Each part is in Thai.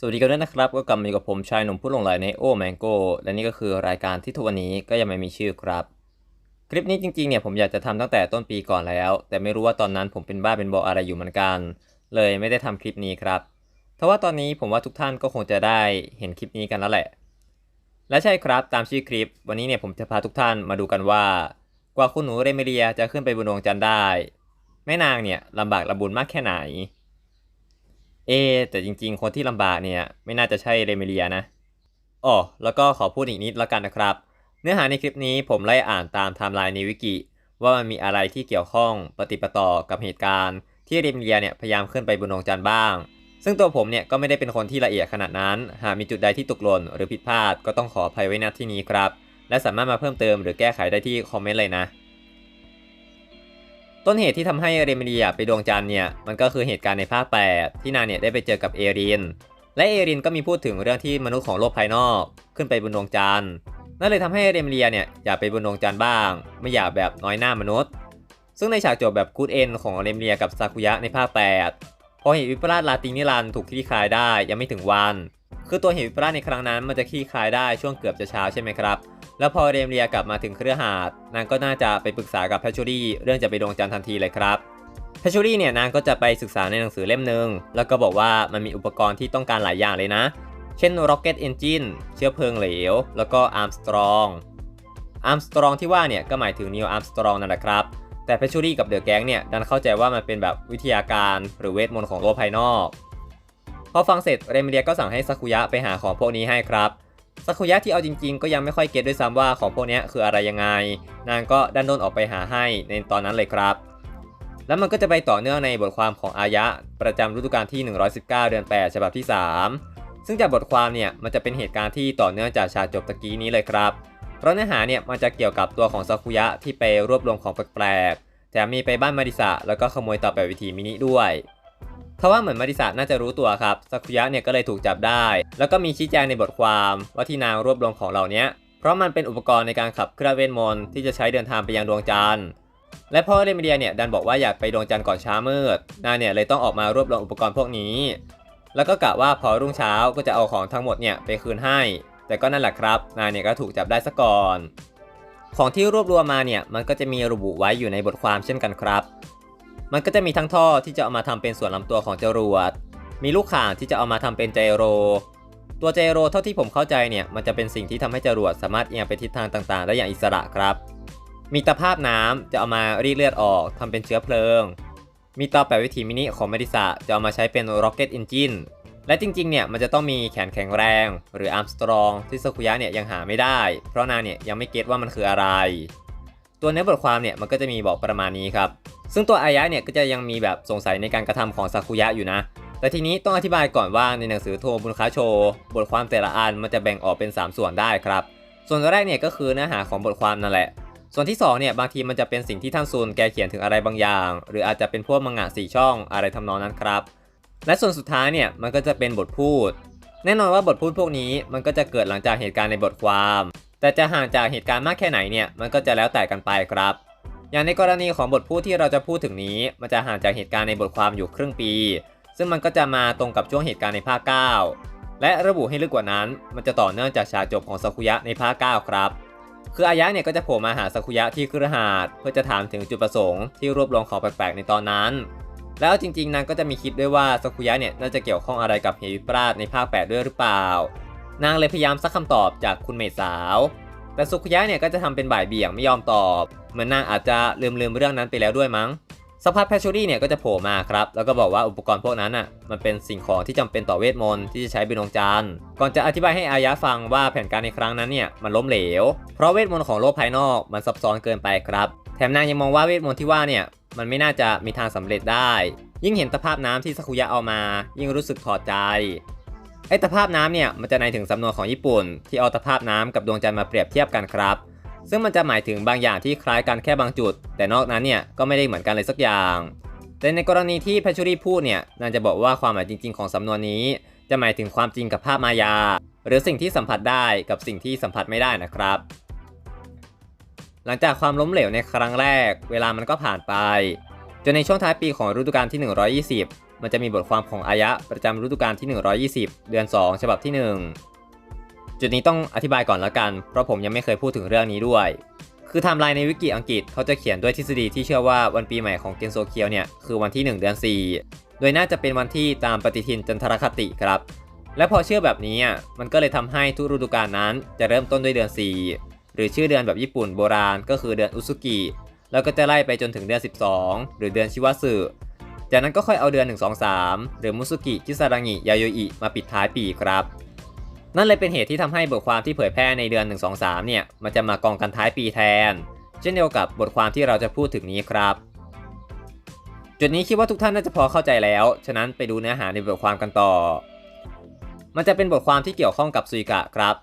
สวัสดีกันด้วยนะครับ ก็กลับมาอยู่กับผมชายหนุ่มผู้หลงไหลในโอแมงโกและนี่ก็คือรายการที่ทุกวันนี้ก็ยังไม่มีชื่อครับ คลิปนี้จริงๆเนี่ยผมอยากจะทำตั้งแต่ต้นปีก่อนแล้ว แต่ไม่รู้ว่าตอนนั้นผมเป็นบ้าเป็นบออะไรอยู่เหมือนกัน เลยไม่ได้ทำคลิปนี้ครับทว่าตอนนี้ผมว่าทุกท่านก็คงจะได้เห็นคลิปนี้กันแล้วแหละ และใช่ครับตามชื่อคลิป วันนี้เนี่ยผมจะพาทุกท่านมาดูกันว่า กว่าคุณหนูเรเมเรียจะขึ้นไปบนดวงจันทร์ได้แม่นางเนี่ยลำบากลำบุญมากแค่ไหน เอ แต่จริงๆ คนที่ลำบากเนี่ย ไม่น่าจะใช่เรเมเลียนะอ๋อแล้วก็ขอพูดอีกนิดละกันนะครับ เนื้อหาในคลิปนี้ผมไล่อ่านตามไทม์ไลน์ในวิกิ ว่ามันมีอะไรที่เกี่ยวข้องปฏิปต่อกับเหตุการณ์ ที่เรเมเลียเนี่ยพยายามขึ้นไปบนดวงจันทร์บ้าง ซึ่งตัวผมเนี่ยก็ไม่ได้เป็นคนที่ละเอียดขนาดนั้น หากมีจุดใดที่ตกหล่นหรือผิดพลาดก็ต้องขออภัยไว้ณที่นี้ครับ และสามารถมาเพิ่มเติมหรือแก้ไขได้ที่คอมเมนต์เลยนะ ต้นเหตุที่ทำให้เรเมเดียไปดวงจันทร์เนี่ยมันก็คือเหตุการณ์ในภาค 8 ที่นางเนี่ยได้ไปเจอกับเอริน และเอรินก็มีพูดถึงเรื่องที่มนุษย์ของโลกภายนอก ขึ้นไปบนดวงจันทร์นั่นเลยทำให้เรเมเดียเนี่ยอยากไปบนดวงจันทร์บ้าง ไม่อยากแบบน้อยหน้ามนุษย์ ซึ่งในฉากจบแบบกูดเอนของเรเมเดียกับซากุยะในภาค 8 พอเหตุวิปลาสลาตินิรันดร์ถูกคลี่คลายได้ยังไม่ถึงวัน คือตัวเหตุวิปลาสในครั้งนั้นมันจะคลี่คลายได้ช่วงเกือบจะเช้าใช่ไหมครับ แล้วพอเรมเรียกลับมาถึงเครือหาดนางก็น่าจะไปปรึกษากับแพชชูรี่เรื่องจะไปดวงจันทร์ทันทีเลยครับแพชชูรี่เนี่ยนางก็จะไปศึกษาในหนังสือเล่มหนึ่งแล้วก็บอกว่ามันมีอุปกรณ์ที่ต้องการหลายอย่างเลยนะ เช่น Rocket Engine เชื้อเพลิงเหลว แล้วก็ Armstrong Armstrong ที่ว่าเนี่ยก็หมายถึง Neil Armstrong นั่นแหละครับแต่แพชชูรี่กับเดอะแก๊งเนี่ยดันเข้าใจว่ามันเป็นแบบวิทยาการหรือเวทมนต์ของโลกภายนอก พอฟังเสร็จเรมเดียก็สั่งให้ซากุยะไปหาของพวกนี้ให้ครับ ซากุยะที่เอาจริงๆ ก็ยังไม่ค่อยเก็ตด้วยซ้ำว่าของพวกนี้คืออะไรยังไง นางก็ดันโดนออกไปหาให้ในตอนนั้นเลยครับ แล้วมันก็จะไปต่อเนื่องในบทความของอายะ ประจำฤดูกาลที่ 119 เดือน 8 ฉบับที่ 3 ซึ่งจากบทความเนี่ยมันจะเป็นเหตุการณ์ที่ต่อเนื่องจากฉากจบตะกี้นี้เลยครับ เพราะเนื้อหาเนี่ยมันจะเกี่ยวกับตัวของซากุยะที่ไปรวบรวมของแปลกๆแถมมีไปบ้านมาริสะแล้วก็ขโมยต่อแบบวิธีมินิด้วย ทว่าเหมือนมาริสะน่าจะรู้ตัวครับซากุยะเนี่ยก็เลยถูกจับได้ แล้วก็มีชี้แจงในบทความว่าที่นางรวบรวมของเหล่านี้เพราะมันเป็นอุปกรณ์ในการขับเครื่องเวทมนต์ที่จะใช้เดินทางไปยังดวงจันทร์และพ่อเรมิเดียเนี่ยดันบอกว่าอยากไปดวงจันทร์ก่อนเช้ามืดนางเนี่ยเลยต้องออกมารวบรวมอุปกรณ์พวกนี้ แล้วก็กะว่าพอรุ่งเช้าก็จะเอาของทั้งหมดเนี่ยไปคืนให้ แต่ก็นั่นแหละครับนางเนี่ยก็ถูกจับได้ซะก่อน ของที่รวบรวมมาเนี่ยมันก็จะมีระบุไว้อยู่ในบทความเช่นกันครับ มันก็จะมีทั้งท่อที่จะเอามาทำเป็นส่วนลำตัวของจรวด มีลูกข่างที่จะเอามาทำเป็นไจโร ตัวไจโรเท่าที่ผมเข้าใจเนี่ยมันจะเป็นสิ่งที่ทำให้จรวดสามารถเอียงไปทิศทางต่างๆ ได้อย่างอิสระครับ มีตะภาพน้ำจะเอามารีดเลือดออกทำเป็นเชื้อเพลิง มีเตาแปดวิถีมินิของเมดิสะจะเอามาใช้เป็น Rocket Engine และจริงๆ เนี่ยมันจะต้องมีแขนแข็งแรง หรืออาร์มสตรองที่ซากุยะเนี่ยยังหาไม่ได้ เพราะนางเนี่ยยังไม่เก็ตว่ามันคืออะไร ตัวเนื้อบทความเนี่ยมันก็จะมีบอกประมาณนี้ครับ ซึ่งตัวอายะเนี่ยก็จะยังมีแบบสงสัยในการกระทำของซากุยะอยู่นะ แต่ทีนี้ต้องอธิบายก่อนว่าในหนังสือโทบุญค้าโชบทความแต่ละอันมันจะแบ่งออกเป็น 3 ส่วนได้ครับ ส่วนแรกเนี่ยก็คือเนื้อหาของบทความนั่นแหละ ส่วนที่2เนี่ยบางทีมันจะเป็นสิ่งที่ท่านซูนแกเขียนถึงอะไรบางอย่าง หรืออาจจะเป็นพวกมังงะสีช่องอะไรทำนองนั้นครับ และส่วนสุดท้ายเนี่ยมันก็จะเป็นบทพูด แน่นอนว่าบทพูดพวกนี้มันก็จะเกิดหลังจากเหตุการณ์ในบทความ แต่จะห่างจากเหตุการณ์มากแค่ไหนเนี่ยมันก็จะแล้วแต่กันไปครับ อย่างในกรณีของบทพูดที่เราจะพูดถึงนี้ มันจะห่างจากเหตุการณ์ในบทความอยู่ครึ่งปี ซึ่งมันก็จะมาตรงกับช่วงเหตุการณ์ในภาค 9 และระบุให้ลึกกว่านั้น มันจะต่อเนื่องจากฉากจบของซากุยะในภาค 9 ครับ คืออายะเนี่ยก็จะโผล่มาหาซากุยะที่คฤหาสน์เพื่อจะถามถึงจุดประสงค์ที่รวบรวมของแปลกๆในตอนนั้น แล้วจริงๆนางก็จะมีคิดด้วยว่าซากุยะเนี่ยน่าจะเกี่ยวข้องอะไรกับเหตุวิปลาสในภาค 8 ด้วยหรือเปล่า นางเลยพยายามซักคำตอบจากคุณเมษสาว แต่ซากุยะเนี่ยก็จะทำเป็นบ่ายเบี่ยงไม่ยอมตอบ เหมือนนางอาจจะลืมลืมเรื่องนั้นไปแล้วด้วยมั้งสักพักแพชชูรี่เนี่ยก็จะโผล่มาครับ แล้วก็บอกว่าอุปกรณ์พวกนั้นอะมันเป็นสิ่งของที่จำเป็นต่อเวทมนต์ที่จะใช้บนดวงจันทร์ก่อนจะอธิบายให้อายะฟังว่าแผนการในครั้งนั้นเนี่ยมันล้มเหลว เพราะเวทมนต์ของโลกภายนอกมันซับซ้อนเกินไปครับ แถมนางยังมองว่าเวทมนต์ที่ว่าเนี่ยมันไม่น่าจะมีทางสำเร็จได้ ยิ่งเห็นตภาพน้ำที่ซากุยะเอามา ยิ่งรู้สึกถอดใจ ไอตภาพน้ำเนี่ยมันจะในถึงสำนวนของญี่ปุ่น ที่เอาตภาพน้ำกับดวงจันทร์มาเปรียบเทียบกันครับ ซึ่งมันจะหมายถึงบางอย่างที่คล้ายกันแค่บางจุด แต่นอกนั้นเนี่ยก็ไม่ได้เหมือนกันเลยสักอย่าง แต่ในกรณีที่แพชชูรี่พูดเนี่ยนางจะบอกว่าความหมายจริง ๆ ของสำนวนนี้ จะหมายถึงความจริงกับภาพมายา หรือสิ่งที่สัมผัสได้กับสิ่งที่สัมผัสไม่ได้นะครับ หลังจากความล้มเหลวในครั้งแรก เวลามันก็ผ่านไปจนในช่วงท้ายปีของฤดูกาลที่ 120 มันจะมีบทความของอายะประจำฤดูกาลที่ 120 เดือน 2 ฉบับที่ 1 จุดนี้ต้องอธิบายก่อนละกัน เพราะผมยังไม่เคยพูดถึงเรื่องนี้ด้วย คือไทม์ไลน์ในวิกิอังกฤษเขาจะเขียนด้วยทฤษฎีที่เชื่อว่าวันปีใหม่ของเกนโซเคียวเนี่ยคือวันที่ 1 เดือน 4 โดยน่าจะเป็นวันที่ตามปฏิทินจันทรคติครับ และพอเชื่อแบบนี้อะมันก็เลยทำให้ทุกฤดูกาลนั้นจะเริ่มต้นด้วยเดือน 4 หรือชื่อเดือนแบบญี่ปุ่นโบราณก็คือเดือนอุซุกิแล้วก็จะไล่ไปจนถึงเดือน 12 หรือเดือนชิวาสึ จากนั้นก็ค่อยเอาเดือน 1 2 3 หรือมุสุกิคิซารังิยาโยอิมาปิดท้ายปีครับ นั่นเลยเป็นเหตุที่ทำให้บทความที่เผยแพร่ในเดือน 1 2 3 เนี่ย มันจะมากองกันท้ายปีแทน เช่นเดียวกับบทความที่เราจะพูดถึงนี้ครับ จุดนี้คิดว่าทุกท่านน่าจะพอเข้าใจแล้ว ฉะนั้นไปดูเนื้อหาในบทความกันต่อ มันจะเป็นบทความที่เกี่ยวข้องกับซุยกะครับ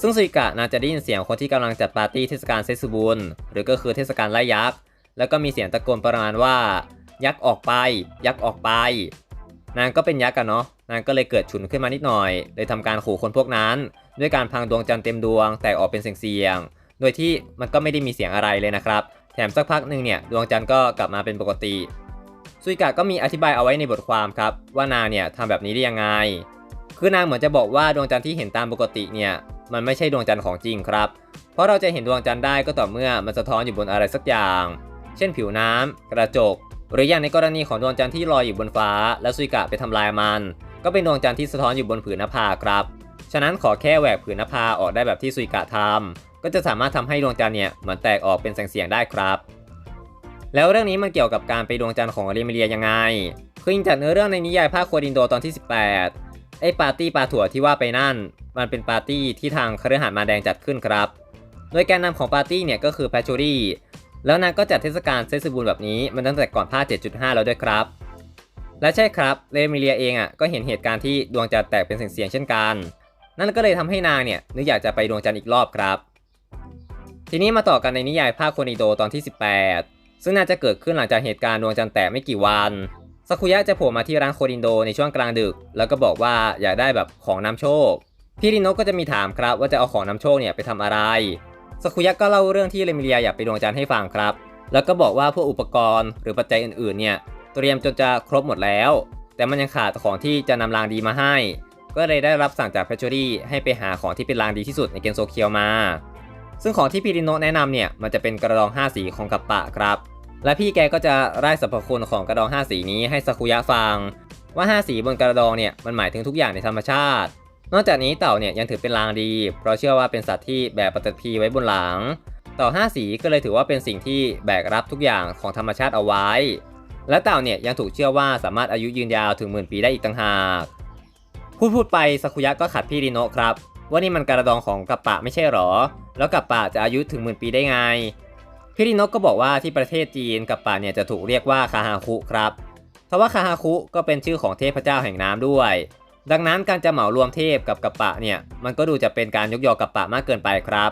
ซึ่งซุยกะน่าจะได้ยินเสียงคนที่กำลังจัดปาร์ตี้เทศกาลเซซุบุนหรือก็คือเทศกาลไล่ยักษ์ แล้วก็มีเสียงตะโกนประมาณว่า ยักษ์ออกไป ยักษ์ออกไป นางก็เป็นยักษ์กันเนาะนางก็เลยเกิดฉุนขึ้นมานิดหน่อย เลยทำการขู่คนพวกนั้น ด้วยการพังดวงจันทร์เต็มดวงแตกออกเป็นเสียงๆโดยที่มันก็ไม่ได้มีเสียงอะไรเลยนะครับ แถมสักพักหนึ่งเนี่ยดวงจันทร์ก็กลับมาเป็นปกติซุยกะก็มีอธิบายเอาไว้ในบทความครับ ว่านางเนี่ยทำแบบนี้ได้ยังไง คือนางเหมือนจะบอกว่าดวงจันทร์ที่เห็นตามปกติเนี่ยมันไม่ใช่ดวงจันทร์ของจริงครับ เพราะเราจะเห็นดวงจันทร์ได้ก็ต่อเมื่อมันสะท้อนอยู่บนอะไรสักอย่าง เช่นผิวน้ำกระจก หรืออย่างในกรณีของดวงจันทร์ที่ลอยอยู่บนฟ้า แล้วซุยกะไปทำลายมัน ก็เป็นดวงจันทร์ที่สะท้อนอยู่บนผืนนภาครับ ฉะนั้นขอแค่แหวกผืนนภาออกได้แบบที่ซุยกะทำก็จะสามารถทำให้ดวงจันทร์เนี่ยเหมือนแตกออกเป็นแสงเสียงได้ครับแล้วเรื่องนี้มันเกี่ยวกับการไปดวงจันทร์ของเรมิเลียยังไง คืออิงจากเนื้อเรื่องในนิยายภาคโคดินโดตอนที่ 18 ไอ้ปาร์ตี้ปลาถั่วที่ว่าไปนั่น มันเป็นปาร์ตี้ที่ทางคฤหาสน์มาแดงจัดขึ้นครับ โดยแกนนำของปาร์ตี้เนี่ยก็คือแพชชูรี่ แล้วนางก็จัดเทศกาลเซซูบูนแบบนี้มันตั้งแต่ก่อนภาค7.5 แล้วด้วยครับ และใช่ครับเรมิเลียเองอะก็เห็นเหตุการณ์ที่ดวงจันทร์แตกเป็นเสียงๆเช่นกัน นั่นก็เลยทำให้นางเนี่ยนึกอยากจะไปดวงจันทร์อีกรอบครับ ทีนี้มาต่อกันในนิยายภาคโคนิโดตอนที่ 18 ซึ่งน่าจะเกิดขึ้นหลังจากเหตุการณ์ดวงจันทร์แตกไม่กี่วันสักุยะจะโผล่มาที่ร้านโคดินโดในช่วงกลางดึก แล้วก็บอกว่าอยากได้แบบของนำโชค พี่รินโนก็จะมีถามครับว่าจะเอาของนำโชคเนี่ยไปทำอะไร สกุยะก็เล่าเรื่องที่เรมิเลียอยากไปดวงจันทร์ให้ฟังครับ แล้วก็บอกว่าพวกอุปกรณ์หรือปัจจัยอื่นๆเนี่ยเตรียมจนจะครบหมดแล้ว แต่มันยังขาดของที่จะนำรางดีมาให้ ก็เลยได้รับสั่งจากแพชชูรี่ให้ไปหาของที่เป็นรางดีที่สุดในเกมโซเคียวมา ซึ่งของที่พี่ริโนแนะนำเนี่ยมันจะเป็นกระดอง 5 สีของกัปปะครับ และพี่แกก็จะไล่สรรพคุณของกระดอง 5 สีนี้ให้ซากุยะฟัง ว่า 5 สีบนกระดองเนี่ยมันหมายถึงทุกอย่างในธรรมชาติ นอกจากนี้เต่าเนี่ยยังถือเป็นลางดี เพราะเชื่อว่าเป็นสัตว์ที่แบกปฏิพีไว้บนหลัง เต่า5สีก็เลยถือว่าเป็นสิ่งที่แบกรับทุกอย่างของธรรมชาติเอาไว้ และเต่าเนี่ยยังถูกเชื่อว่าสามารถอายุยืนยาวถึงหมื่นปีได้อีกต่างหากพูดพูดไปซากุยะก็ขัดพี่ริโนะครับ ว่านี่มันกระดองของกัปปะไม่ใช่หรอ แล้วกัปปะจะอายุถึงหมื่นปีได้ไงพี่ริโนะก็บอกว่าที่ประเทศจีนกัปปะเนี่ยจะถูกเรียกว่าคาฮาคุครับเพราะว่าคาฮาคุก็เป็นชื่อของเทพเจ้าแห่งน้ำด้วย ดังนั้นการจะเหมารวมเทพกับกัปปะเนี่ยมันก็ดูจะเป็นการยกยอกัปปะมากเกินไปครับ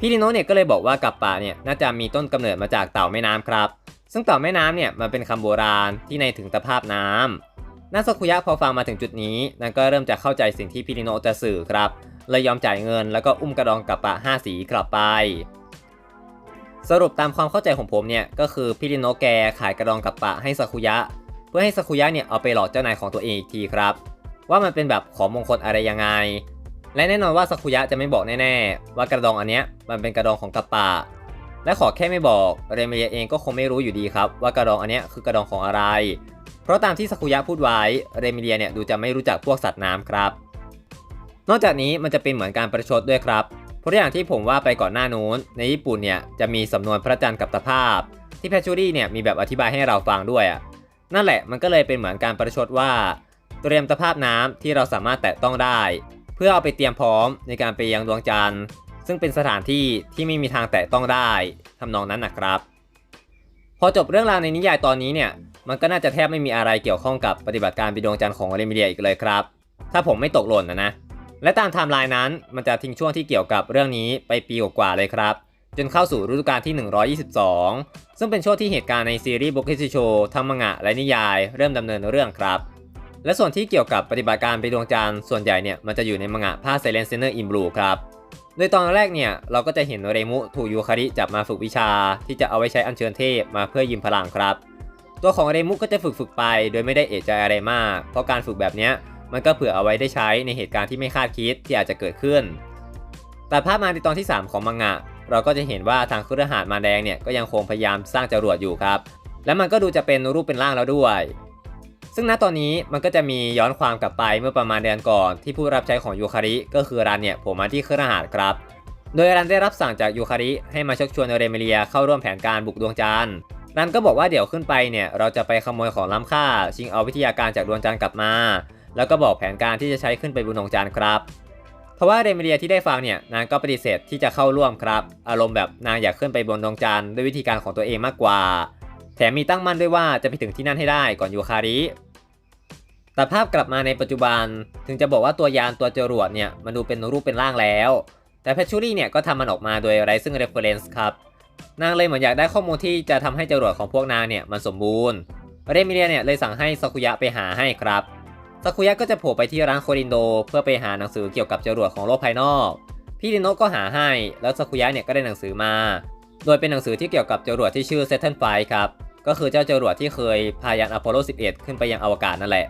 พี่ริโนเนี่ยก็เลยบอกว่ากัปปะเนี่ยน่าจะมีต้นกำเนิดมาจากเต่าแม่น้ำครับ ซึ่งเต่าแม่น้ำเนี่ยมันเป็นคำโบราณที่ในถึงตภาพน้ำนาซากุยะพอฟังมาถึงจุดนี้นั่นก็เริ่มจะเข้าใจสิ่งที่พี่ริโนจะสื่อครับเลยยอมจ่ายเงินแล้วก็อุ้มกระดองกัปปะ5สีกลับไป สรุปตามความเข้าใจของผมเนี่ยก็คือพี่ริโนแกขายกระดองกัปปะให้ซากุยะ เพื่อให้ซากุยะเนี่ยเอาไปหลอกเจ้านายของตัวเองอีกทีครับ ว่ามันเป็นแบบของมงคลอะไรยังไง และแน่นอนว่าซากุยะจะไม่บอกแน่ๆ ว่ากระดองอันเนี้ยมันเป็นกระดองของกัปปะ และขอแค่ไม่บอกเรเมเยเองก็คงไม่รู้อยู่ดีครับ ว่ากระดองอันเนี้ยคือกระดองของอะไร เพราะตามที่ซากุยะพูดไว้เรมิเลียเนี่ยดูจะไม่รู้จักพวกสัตว์น้ำครับ นอกจากนี้มันจะเป็นเหมือนการประชดด้วยครับเพราะอย่างที่ผมว่าไปก่อนหน้านู้น ในญี่ปุ่นเนี่ยจะมีสำนวนพระจันทร์กับตะภาพ ที่แพชชูรี่เนี่ยมีแบบอธิบายให้เราฟังด้วยอะนั่นแหละมันก็เลยเป็นเหมือนการประชดว่า เตรียมตะภาพน้ำที่เราสามารถแตะต้องได้ เพื่อเอาไปเตรียมพร้อมในการไปยังดวงจันทร์ ซึ่งเป็นสถานที่ที่ไม่มีทางแตะต้องได้ทำนองนั้นนะครับ พอจบเรื่องราวในนิยายตอนนี้เนี่ยมันก็น่าจะแทบไม่มีอะไรเกี่ยวข้องกับปฏิบัติการไปดวงจันทร์ของเรมิเดียอีกเลยครับ ถ้าผมไม่ตกหล่นนะนะ และตามไทม์ไลน์นั้นมันจะทิ้งช่วงที่เกี่ยวกับเรื่องนี้ไปปีกว่าเลยครับ จนเข้าสู่ฤดูกาลที่ 122 ซึ่งเป็นช่วงที่เหตุการณ์ในซีรีส์บุกิซิโชทั้งมังงะและนิยายเริ่มดำเนินเรื่องครับ และส่วนที่เกี่ยวกับปฏิบัติการไปดวงจันทร์ส่วนใหญ่เนี่ยมันจะอยู่ในมังงะภาคไซเลนเซเนอร์อินบลูครับโดยตอนแรกเนี่ยเราก็จะเห็นเรมุถูกยูคาริจับมาฝึกวิชา ที่จะเอาไว้ใช้อัญเชิญเทพมาเพื่อยืมพลังครับ ตัวของเรมุก็จะฝึกฝึกไป โดยไม่ได้เอะใจอะไรมาก เพราะการฝึกแบบเนี้ยมันก็เผื่อเอาไว้ได้ใช้ในเหตุการณ์ที่ไม่คาดคิดที่อาจจะเกิดขึ้น แต่ภาพมาในตอนที่ 3 ของมังงะ เราก็จะเห็นว่าทางคฤหาสน์มาแดงเนี่ยก็ยังคงพยายามสร้างจรวดอยู่ครับ และมันก็ดูจะเป็นรูปเป็นร่างแล้วด้วย ซึ่งณตอนนี้มันก็จะมีย้อนความกลับไปเมื่อประมาณเดือนก่อนที่ผู้รับใช้ของยูคาริก็คือรันเนี่ยผมมาที่เคฤหาสน์ครับ โดยรันได้รับสั่งจากยูคาริให้มาชักชวนเรเมเลียเข้าร่วมแผนการบุกดวงจันทร์รันก็บอกว่าเดี๋ยวขึ้นไปเนี่ยเราจะไปขโมยของล้ำค่าชิงเอาวิทยาการจากดวงจันทร์กลับมา แล้วก็บอกแผนการที่จะใช้ขึ้นไปบนดวงจันทร์ครับเพราะว่าเรเมเลียที่ได้ฟังเนี่ยนางก็ปฏิเสธที่จะเข้าร่วมครับ อารมณ์แบบนางอยากขึ้นไปบนดวงจันทร์ด้วยวิธีการของตัวเองมากกว่า แถมมีตั้งมั่นด้วยว่าจะไปถึงที่นั่นให้ได้ก่อนยูคาริ แต่ภาพกลับมาในปัจจุบัน ถึงจะบอกว่าตัวยานตัวจรวดเนี่ยมันดูเป็นรูปเป็นร่างแล้ว แต่เพชชูรี่เนี่ยก็ทำมันออกมาโดยไร้ซึ่ง reference ครับ นางเลยเหมือนอยากได้ข้อมูลที่จะทำให้จรวดของพวกนางเนี่ยมันสมบูรณ์เรมิเลียเนี่ยเลยสั่งให้ซากุยะไปหาให้ครับซากุยะก็จะโผล่ไปที่ร้านโครินโด เพื่อไปหาหนังสือเกี่ยวกับจรวดของโลกภายนอก พี่ดิโนก็หาให้ แล้วซากุยะเนี่ยก็ได้หนังสือมา โดยเป็นหนังสือที่เกี่ยวกับจรวดที่ชื่อ Saturn V ครับ ก็คือเจ้าจรวดที่เคยพายานอพอลโล 11 ขึ้นไปยังอวกาศนั่นแหละ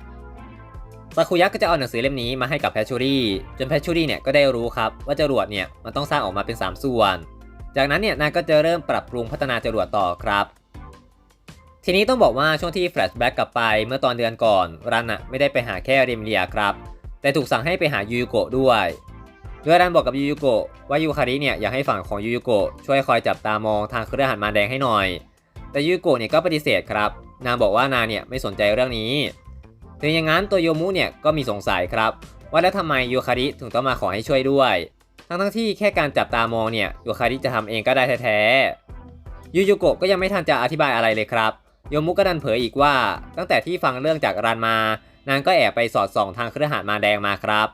ซากุยะก็จะเอาหนังสือเล่มนี้มาให้กับแพชชูรี่จนแพชชูรี่เนี่ยก็ได้รู้ครับว่าจรวดเนี่ยมันต้องสร้างออกมาเป็น 3 ส่วน จากนั้นเนี่ยนางก็จะเริ่มปรับปรุงพัฒนาจรวดต่อครับ ทีนี้ต้องบอกว่าช่วงที่แฟลชแบ็กกลับไปเมื่อตอนเดือนก่อนรันอะไม่ได้ไปหาแค่ริมเลียครับ แต่ถูกสั่งให้ไปหายูยูโกะด้วยโดยรันบอกกับยูยูโกะว่ายูคาริเนี่ยอยากให้ฝั่งของยูยูโกะช่วยคอยจับตามองทางเครือหันมาแดงให้หน่อย แต่ยูยูโกะเนี่ยก็ปฏิเสธครับ นางบอกว่านางเนี่ยไม่สนใจเรื่องนี้ ถึงอย่างนั้นตัวโยมุเนี่ยก็มีสงสัยครับ ว่าแล้วทำไมยูคาริถึงต้องมาขอให้ช่วยด้วย ทั้งทั้งที่แค่การจับตามองเนี่ยยูคาริจะทำเองก็ได้แท้ๆยูยูโกะก็ยังไม่ทันจะอธิบายอะไรเลยครับ โยมุก็ดันเผยอีกว่า ตั้งแต่ที่ฟังเรื่องจากรันมานางก็แอบไปสอดส่องทางเครือหาสน์มาแดงมาครับ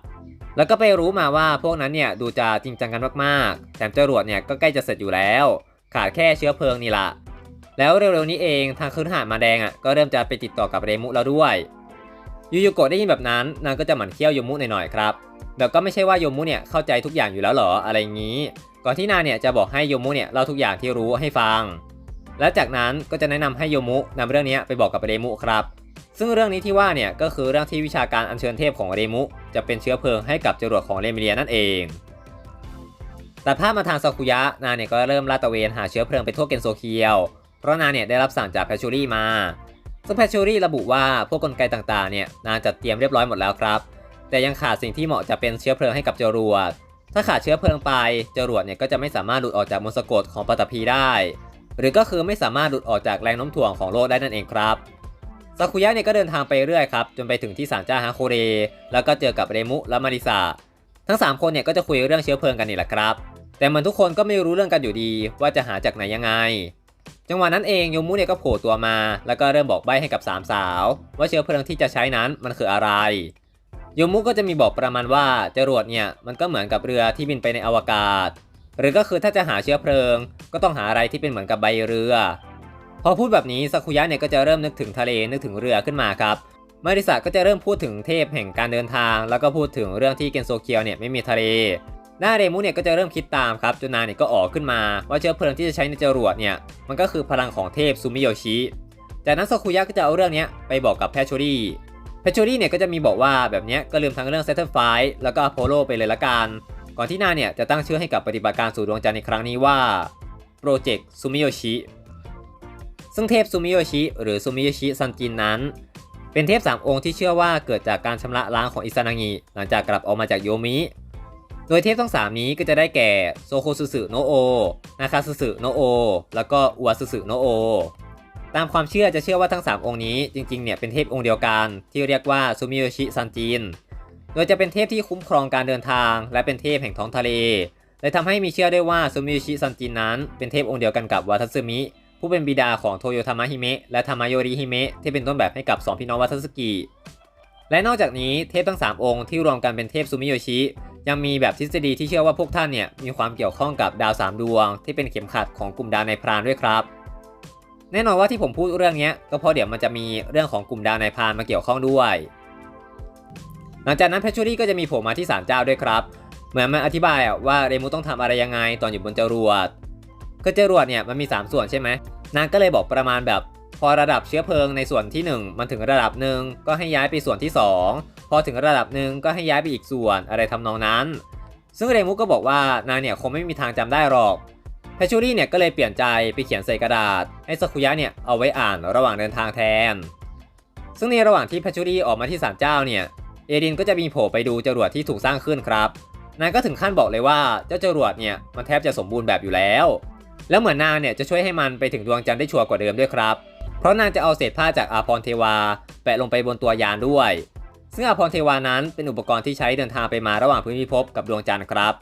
แล้วก็ไปรู้มาว่าพวกนั้นเนี่ยดูจะจริงจังกันมากๆ แถมจรวดเนี่ยก็ใกล้จะเสร็จอยู่แล้ว ขาดแค่เชื้อเพลิงนี่ละ แล้วเร็วๆนี้เองทางเครือหาสน์มาแดงอะก็เริ่มจะไปติดต่อกับเรมุแล้วด้วย ยูยูโกะได้ยินแบบนั้นนางก็จะหมั่นเคี้ยวโยมุหน่อยๆครับแต่ก็ไม่ใช่ว่าโยมุเนี่ยเข้าใจทุกอย่างอยู่แล้วหรออะไรอย่างนี้ ก่อนที่นางเนี่ยจะบอกให้โยมุเนี่ยเล่าทุกอย่างที่รู้ให้ฟัง และจากนั้นก็จะแนะนำให้โยมุนำเรื่องนี้ไปบอกกับเรมุครับซึ่งเรื่องนี้ที่ว่าเนี่ยก็คือเรื่องที่วิชาการอัญเชิญเทพของเรมุ จะเป็นเชื้อเพลิงให้กับจรวดของเรมิเลียนั่นเองแต่ภาพมาทางซากุยะนางเนี่ยก็เริ่มลาดตระเวนหาเชื้อเพลิงไปทั่วเกนโซเคียว เพราะนางเนี่ยได้รับสั่งจากแพชชูรี่มา ซึ่งแพชชูรี่ระบุว่าพวกกลไกต่างๆเนี่ยนางจัดเตรียมเรียบร้อยหมดแล้วครับ แต่ยังขาดสิ่งที่เหมาะจะเป็นเชื้อเพลิงให้กับจรวด ถ้าขาดเชื้อเพลิงไปจรวดเนี่ยก็จะไม่สามารถหลุดออกจากมนสะกดของปัตพีได้ หรือก็คือไม่สามารถหลุดออกจากแรงโน้มถ่วงของโลกได้นั่นเองครับซากุยะเนี่ยก็เดินทางไปเรื่อยครับจนไปถึงที่ศาลเจ้าฮาโคเร แล้วก็เจอกับเรมุและมาริซาทั้ง 3 คนเนี่ยก็จะคุยเรื่องเชื้อเพลิงกันนี่แหละครับ แต่เหมันทุกคนก็ไม่รู้เรื่องกันอยู่ดีว่าจะหาจากไหนยังไง จังหวะนั้นเองยมุเนี่ยก็โผล่ตัวมา แล้วก็เริ่มบอกใบ้ให้กับสามสาว ว่าเชื้อเพลิงที่จะใช้นั้นมันคืออะไรยมุก็จะมีบอกประมาณว่าจรวดเนี่ยมันก็เหมือนกับเรือที่บินไปในอวกาศ หรือก็คือถ้าจะหาเชื้อเพลิง ก็ต้องหาอะไรที่เป็นเหมือนกับใบเรือ พอพูดแบบนี้ซากุยะเนี่ยก็จะเริ่มนึกถึงทะเลนึกถึงเรือขึ้นมาครับมาริสะก็จะเริ่มพูดถึงเทพแห่งการเดินทาง แล้วก็พูดถึงเรื่องที่เกนโซเคียวเนี่ยไม่มีทะเล หน้าเรมุเนี่ยก็จะเริ่มคิดตามครับจนนางเนี่ยก็ออกขึ้นมา ว่าเชื้อเพลิงที่จะใช้ในจรวดเนี่ยมันก็คือพลังของเทพซูมิโยชิจากนั้นซากุยะก็จะเอาเรื่องนี้ไปบอกกับแพชชูรี่แพชชูรี่เนี่ยก็จะมีบอกว่าแบบนี้ก็ลืมทั้งเรื่องเซตเตอร์ไฟแล้วก็อพอลโลไปเลยละกันก่อนที่นางเนี่ยจะตั้งชื่อให้กับปฏิบัติการสู่ดวงจันทร์ในครั้งนี้ว่าโปรเจกต์ซูมิโยชิซึ่งเทพซูมิโยชิหรือซูมิโยชิซันจินนั้น เป็นเทพสามองค์ที่เชื่อว่าเกิดจากการชำระล้างของอิซานางิหลังจากกลับออกมาจากโยมิ โดยเทพทั้งสามนี้ก็จะได้แก่โซโคสุสึโนโอ นาคาสุสึโนโอ แล้วก็อุวสุสึโนโอ ตามความเชื่อจะเชื่อว่าทั้ง 3 องค์นี้จริงๆเนี่ยเป็นเทพองค์เดียวกันที่เรียกว่าซูมิโยชิซันจิน โดยจะเป็นเทพที่คุ้มครองการเดินทาง และเป็นเทพแห่งท้องทะเลเลยทำให้มีเชื่อได้ว่าซูมิโยชิซันจินนั้นเป็นเทพองค์เดียวกันกับวาทัสึมิ ผู้เป็นบิดาของโทโยทามะฮิเมะและทามะโยริฮิเมะที่เป็นต้นแบบให้กับสองพี่น้องวาทัสึกิ และนอกจากนี้เทพทั้ง 3 องค์ที่รวมกันเป็นเทพซูมิโยชิ ยังมีแบบทฤษฎีที่เชื่อว่าพวกท่านเนี่ยมีความเกี่ยวข้องกับดาว 3 ดวง ที่เป็นเข็มขัดของกลุ่มดาวในพรานด้วยครับ แน่นอนว่าที่ผมพูดเรื่องนี้ก็เพราะเดี๋ยวมันจะมีเรื่องของกลุ่มดาวในพรานมาเกี่ยวข้องด้วย หลังจากนั้นเพชรชูรี่ก็จะมีโผล่มาที่ศาลเจ้าด้วยครับ เหมือนมันอธิบายว่าเรมูต้องทำอะไรยังไงตอนอยู่บนจรวดคือจรวดเนี่ยมันมี 3 ส่วนใช่ไหมนางก็เลยบอกประมาณแบบ พอระดับเชื้อเพลิงในส่วนที่ 1 มันถึงระดับหนึ่งก็ให้ย้ายไปส่วนที่ 2 พอถึงระดับหนึ่งก็ให้ย้ายไปอีกส่วนอะไรทำนองนั้น ซึ่งเรมุก็บอกว่านางเนี่ยคงไม่มีทางจำได้หรอกแพชูรี่เนี่ยก็เลยเปลี่ยนใจไปเขียนใส่กระดาษ ให้สกุยะเนี่ยเอาไว้อ่านระหว่างเดินทางแทน ซึ่งในระหว่างที่แพชชูรี่ออกมาที่ศาลเจ้าเนี่ยเอรินก็จะมีโผล่ไปดูจรวดที่ถูกสร้างขึ้นครับนางก็ถึงขั้นบอกเลยว่าเจ้าจรวดเนี่ยมันแทบจะสมบูรณ์แบบอยู่แล้ว แล้วเหมือนนางเนี่ยจะช่วยให้มันไปถึงดวงจันทร์ได้ชัวร์กว่าเดิมด้วยครับ เพราะนางจะเอาเศษผ้าจากอาพรเทวา แปะลงไปบนตัวยานด้วย ซึ่งอาพรเทวานั้นเป็นอุปกรณ์ที่ใช้เดินทางไปมาระหว่างพื้นพิภพกับดวงจันทร์ครับ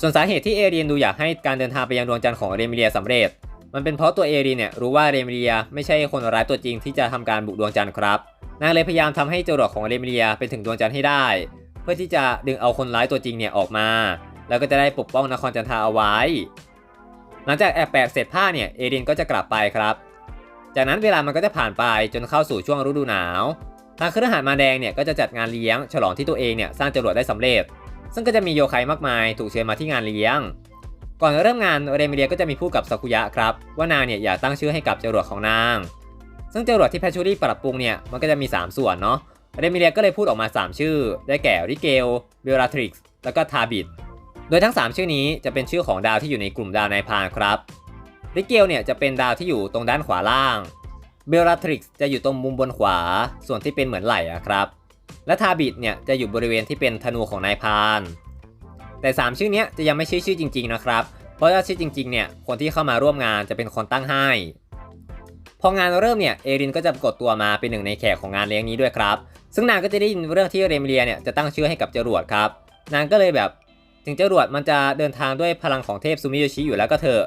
ส่วนสาเหตุที่เอเรียนดูอยากให้การเดินทางไปยังดวงจันทร์ของเรมิเลียสำเร็จ มันเป็นเพราะตัวเอเรียนเนี่ยรู้ว่าเรมิเลียไม่ใช่คนร้ายตัวจริงที่จะทำการบุกดวงจันทร์ครับ นางเลยพยายามทำให้จรวดของเรมิเลียไปถึงดวงจันทร์ให้ได้ เพื่อที่จะดึงเอาคนร้ายตัวจริงเนี่ยออกมา แล้วก็จะได้ปกป้องนครจันทาเอาไว้ หลังจากแอบแปะเสร็จผ้าเนี่ยเอเรียนก็จะกลับไปครับ จากนั้นเวลามันก็จะผ่านไปจนเข้าสู่ช่วงฤดูหนาวทางคฤหาสน์มาแดงเนี่ยก็จะจัดงานเลี้ยง ฉลองที่ตัวเองเนี่ยสร้างจรวดได้สำเร็จ ซึ่งก็จะมีโยคายมากมายถูกเชิญมาที่งานเลี้ยง ก่อนเริ่มงานเรมิเลียก็จะมีพูดกับซากุยะครับว่านางเนี่ยอยากตั้งชื่อให้กับจรวดของนาง ซึ่งจรวดที่แพชชูรี่ปรับปรุงเนี่ยมันก็จะมี 3 ส่วนเนาะเรมิเลียก็เลยพูดออกมา 3 ชื่อ ได้แก่ริเกลเบลราทริกซ์แล้วก็ทาบิดโดยทั้ง 3 ชื่อนี้จะเป็นชื่อของดาวที่อยู่ในกลุ่มดาวนายพานครับ ริเกลเนี่ยจะเป็นดาวที่อยู่ตรงด้านขวาล่าง เบลราทริกซ์จะอยู่ตรงมุมบนขวา ส่วนที่เป็นเหมือนไหล่อะครับ และทาบิดเนี่ยจะอยู่บริเวณที่เป็นธนูของนายพาน แต่ 3 ชื่อนี้จะยังไม่ใช่ชื่อจริง ๆ นะครับ เพราะถ้าชื่อจริงๆเนี่ยคนที่เข้ามาร่วมงานจะเป็นคนตั้งให้ พองานเริ่มเนี่ยเอรินก็จะกฏตัวมาเป็นหนึ่งในแขกของงานเลี้ยงนี้ด้วยครับ ซึ่งนางก็จะได้ยินเรื่องที่เรมิเลียเนี่ยจะตั้งชื่อให้กับจรวดครับ นางก็เลยแบบถึงจรวดมันจะเดินทางด้วยพลังของเทพซูมิโยชิอยู่แล้วก็เถอะ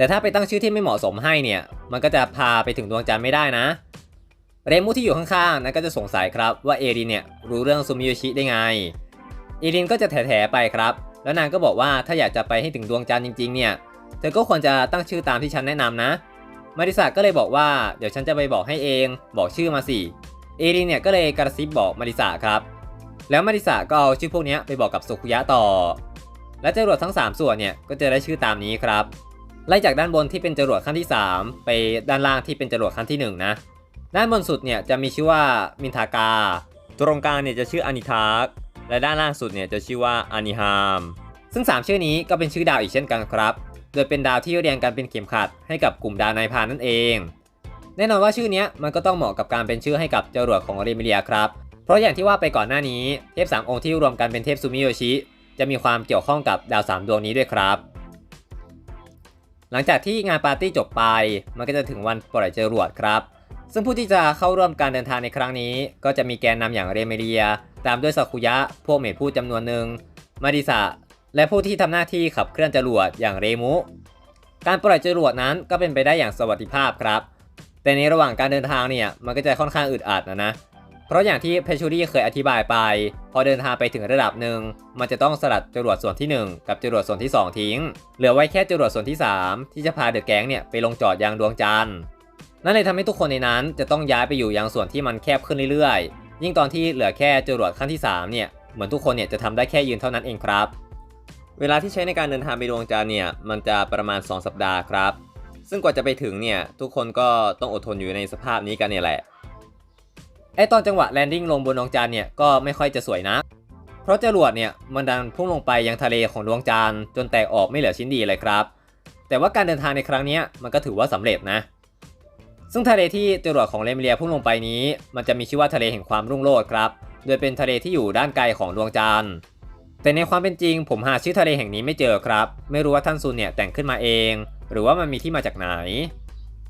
แต่ถ้าไปตั้งชื่อที่ไม่เหมาะสมให้เนี่ย มันก็จะพาไปถึงดวงจันทร์ไม่ได้นะ เรมูที่อยู่ข้างๆนั้นก็จะสงสัยครับว่าเอรินเนี่ยรู้เรื่องซูมิโยชิได้ไง เอรินก็จะแถๆไปครับ แล้วนางก็บอกว่าถ้าอยากจะไปให้ถึงดวงจันทร์จริงๆเนี่ย เธอก็ควรจะตั้งชื่อตามที่ฉันแนะนำนะ มาริสาก็เลยบอกว่าเดี๋ยวฉันจะไปบอกให้เอง บอกชื่อมาสิ เอรินเนี่ยก็เลยกระซิบบอกมาริสาครับ แล้วมาริสาก็เอาชื่อพวกนี้ไปบอกกับโซคุยะต่อ และจรวดทั้ง 3 ส่วนเนี่ยก็จะได้ชื่อตามนี้ครับ ไล่จากด้านบนที่เป็นจรวดขั้นที่ 3 ไปด้านล่างที่เป็นจรวดขั้นที่ 1 นะ ด้านบนสุดเนี่ยจะมีชื่อว่ามินทากา ตรงกลางเนี่ยจะชื่ออานิทากและด้านล่างสุดเนี่ยจะชื่อว่าอานิฮาม ซึ่ง 3 ชื่อนี้ก็เป็นชื่อดาวอีกเช่นกันครับ โดยเป็นดาวที่เรียงกันเป็นเข็มขัดให้กับกลุ่มดาวนายพานนั่นเอง แน่นอนว่าชื่อนี้มันก็ต้องเหมาะกับการเป็นชื่อให้กับจรวดของเรมิเลียครับ เพราะอย่างที่ว่าไปก่อนหน้านี้เทพสามองค์ที่รวมกันเป็นเทพซูมิโยชิ จะมีความเกี่ยวข้องกับดาวสามดวงนี้ด้วยครับ หลังจากที่งานปาร์ตี้จบไป มันก็จะถึงวันปล่อยจรวดครับ ซึ่งผู้ที่จะเข้าร่วมการเดินทางในครั้งนี้ ก็จะมีแกนนำอย่างเรเมเลีย ตามด้วยซากุยะ พวกเมดพูดจำนวนหนึ่งมาริสะและผู้ที่ทำหน้าที่ขับเคลื่อนจรวดอย่างเรมุ การปล่อยจรวดนั้นก็เป็นไปได้อย่างสวัสดิภาพครับ แต่ในระหว่างการเดินทางเนี่ยมันก็จะค่อนข้างอึดอัดนะนะ เพราะอย่างที่เพชูรี่เคยอธิบายไป พอเดินทางไปถึงระดับหนึ่ง มันจะต้องสลัดจรวดส่วนที่ 1 กับจรวดส่วนที่ 2 ทิ้ง เหลือไว้แค่จรวดส่วนที่ 3 ที่จะพาเดอะแก๊งเนี่ยไปลงจอดยังดวงจันทร์นั่นเลยทำให้ทุกคนในนั้นจะต้องย้ายไปอยู่ยังส่วนที่มันแคบขึ้นเรื่อยๆ ยิ่งตอนที่เหลือแค่จรวดขั้นที่3เนี่ยเหมือนทุกคนเนี่ยจะทำได้แค่ยืนเท่านั้นเองครับ เวลาที่ใช้ในการเดินทางไปดวงจันทร์เนี่ยมันจะประมาณ 2 สัปดาห์ครับ ซึ่งกว่าจะไปถึงเนี่ยทุกคนก็ต้องอดทนอยู่ในสภาพนี้กันเนี่ยแหละ ไอตอนจังหวะแลนดิ้งลงบนดวงจันทร์เนี่ยก็ไม่ค่อยจะสวยนะ เพราะจรวดเนี่ยมันดันพุ่งลงไปยังทะเลของดวงจันทร์จนแตกออกไม่เหลือชิ้นดีเลยครับ แต่ว่าการเดินทางในครั้งนี้มันก็ถือว่าสำเร็จนะ ซึ่งทะเลที่จรวดของเลมเลียพุ่งลงไปนี้ มันจะมีชื่อว่าทะเลแห่งความรุ่งโรจน์ครับ โดยเป็นทะเลที่อยู่ด้านไกลของดวงจันทร์แต่ในความเป็นจริง ผมหาชื่อทะเลแห่งนี้ไม่เจอครับ ไม่รู้ว่าท่านซุนเนี่ยแต่งขึ้นมาเอง หรือว่ามันมีที่มาจากไหน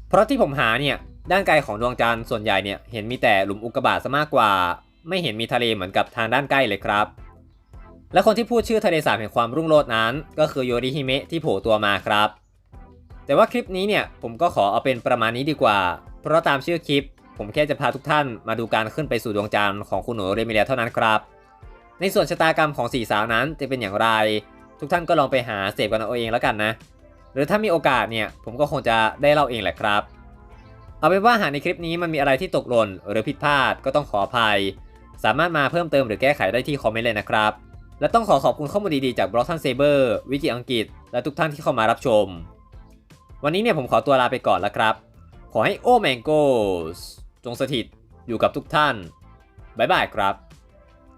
เพราะที่ผมหาเนี่ย ด้านไกลของดวงจันทร์ส่วนใหญ่เนี่ยเห็นมีแต่หลุมอุกกาบาตซะมากกว่า ไม่เห็นมีทะเลเหมือนกับทางด้านใกล้เลยครับ และคนที่พูดชื่อทะเลสาบแห่งความรุ่งโรจน์นั้น ก็คือโยริฮิเมะที่โผล่ตัวมาครับ แต่ว่าคลิปนี้เนี่ยผมก็ขอเอาเป็นประมาณนี้ดีกว่า เพราะตามชื่อคลิป ผมแค่จะพาทุกท่านมาดูการขึ้นไปสู่ดวงจันทร์ของคุณหนูเรมิเลียเท่านั้นครับ ในส่วนชะตากรรมของสี่สาวนั้นจะเป็นอย่างไร ทุกท่านก็ลองไปหาเสพกันเอาเองแล้วกันนะ หรือถ้ามีโอกาสเนี่ยผมก็คงจะได้เล่าเองแหละครับ เอาเป็นว่าหากในคลิปนี้มันมีอะไรที่ตกหล่นหรือผิดพลาดก็ต้องขออภัย สามารถมาเพิ่มเติมหรือแก้ไขได้ที่คอมเมนต์เลยนะครับ และต้องขอขอบคุณข้อมูลดีๆจากบล็อกท่านเซเบอร์วิกิอังกฤษ และทุกท่านที่เข้ามารับชม วันนี้เนี่ยผมขอตัวลาไปก่อนแล้วครับ ขอให้โอแมงโกสจงสถิตอยู่กับทุกท่านบ๊ายบายครับ